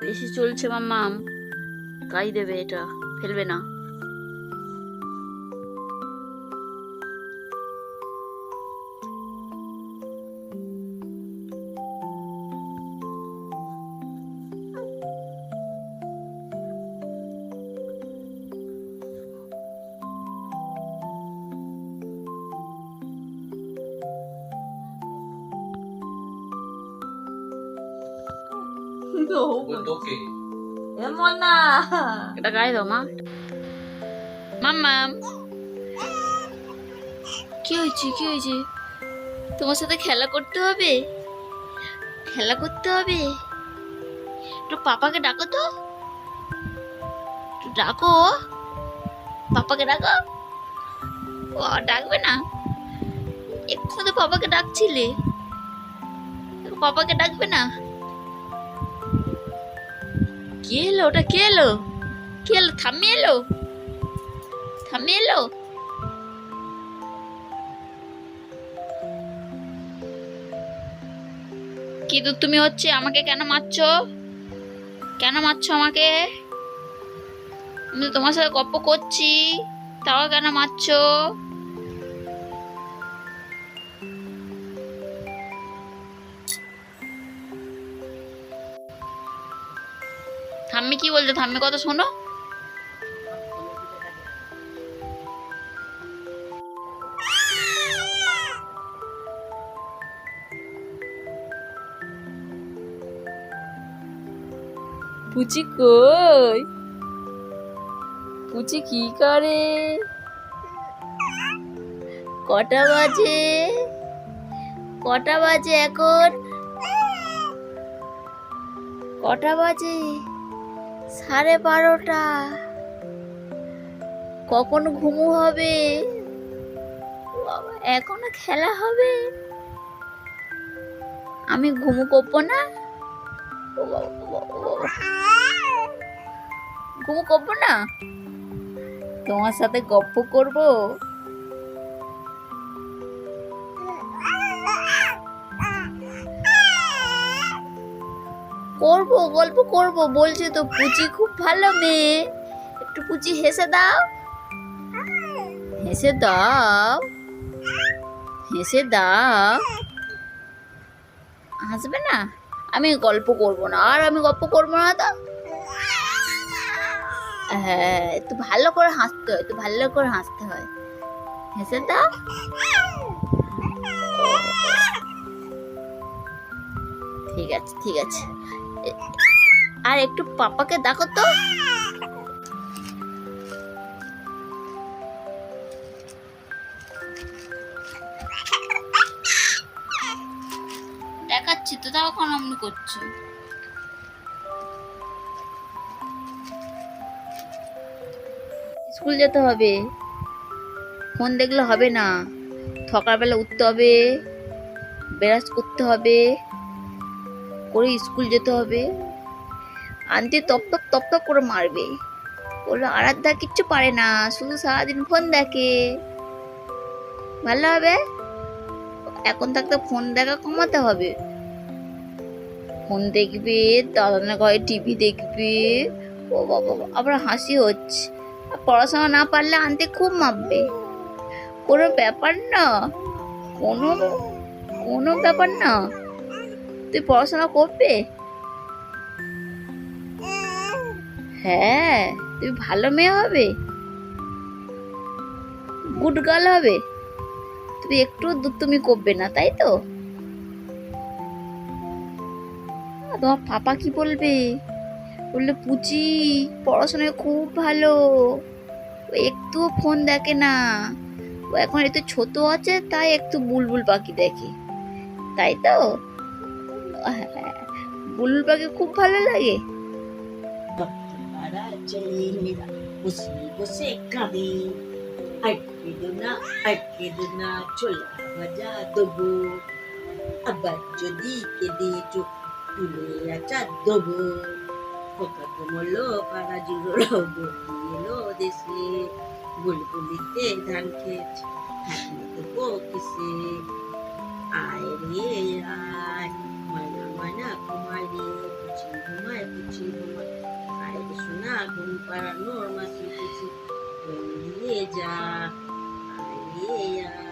বেশি চলছে মাম্মাম। কাই দেবে এটা ফেলবে না। এমন না এটা গায়ে দাও মা। মাম্মাম কি হয়েছে কি হয়েছে? তোমার সাথে খেলা করতে হবে? খেলা করতে হবে? একটু পাপাকে ডাকো তো। একটু ডাকো। পাপাকে ডাকো। ও ডাকবে না। এক্ষুনি তো পাপাকে ডাকছিলে। পাপাকে ডাকবে না। এলো ওটা কে এলো কে এলো থামিয়ে এলো থামিয়ে এলো কিন্তু তুমি হচ্ছে আমাকে কেন মারছো? কেন মারছো আমাকে? আমি তোমার সাথে গপ্প করছি, তাও কেন মারছো? থাম্মি কি বলছো? থাম্মি কথা শোনো। পুচি কই? পুচি কি করে? কটা বাজে? কটা বাজে এখন? কটা বাজে? সাড়ে বারোটা। কখন ঘুমু হবে? এখনও খেলা হবে? আমি ঘুমু করব না। ঘুমু করব না? তোমার সাথে গপ্প করব? গল্প করব, বলছে তো পুচি খুব ভালো মেয়ে। একটু পুচি হেসে দাও। হেসে দাও। হেসে দাও। হাসবে না? আমি গল্প করব না। আর আমি গল্প করব না তো? হ্যাঁ একটু ভালো করে হাসতে হয়, একটু ভালো করে হাসতে হয়। হেসে দাও। ঠিক আছে ঠিক আছে। আর একটু পাপাকে দেখো তো। দেখাচ্ছি তো, তাও এখন অমনি করছ। স্কুল যেতে হবে। ফোন দেখলে হবে না। সকালবেলা উঠতে হবে। ব্রাশ করতে হবে। করে স্কুল যেতে হবে। আনতে তপ তপ তপ তপ করে মারবে। বলল, আরাধ্যা কিচ্ছু পারে না, শুধু সারাদিন ফোন দেখে। ভালো হবে। এখন থাকতে ফোন দেখা কমাতে হবে। ফোন দেখবে দাদানের ঘরে টিভি দেখবে। ও বাবা, আবার হাসি হচ্ছে। পড়াশোনা না পারলে আনতে খুব মাপবে। কোনো ব্যাপার না। কোনো কোনো ব্যাপার না। তুই পড়াশোনা করবে? হ্যাঁ তুই ভালো মেয়ে হবে। গুড গার্ল হবে। তুমি একটু তুমি করবে না, তাই তো? তোমার পাপা কি বলবে? বললে, পুচি পড়াশোনায় খুব ভালো। ও একটুও ফোন দেখে না। ও এখন একটু ছোট আছে, তাই একটু বুলবুল পাখি দেখে। তাই তো? হ্যাঁ বুলবুল পাখি খুব ভালো লাগে। বসে বসে কাঁদে আটকে দো না আটকে দো না, ছোলা ভাজা দেবো। আবার যদি কেঁদে চোখ তুলে আচার দেবো। খোকা কমলো জুড়ো এলো দেশে। বুলবুলিতে ধান থাকলে দেবো কিসে আয় রে, আয়। ঘুমায় না ঘুমায় রে পুচি ঘুমায় পুচি ঘুমায় আয় রে শোনা ঘুম পাড়ানোর মাসি ঘুম দিয়ে যা আয় রে আয়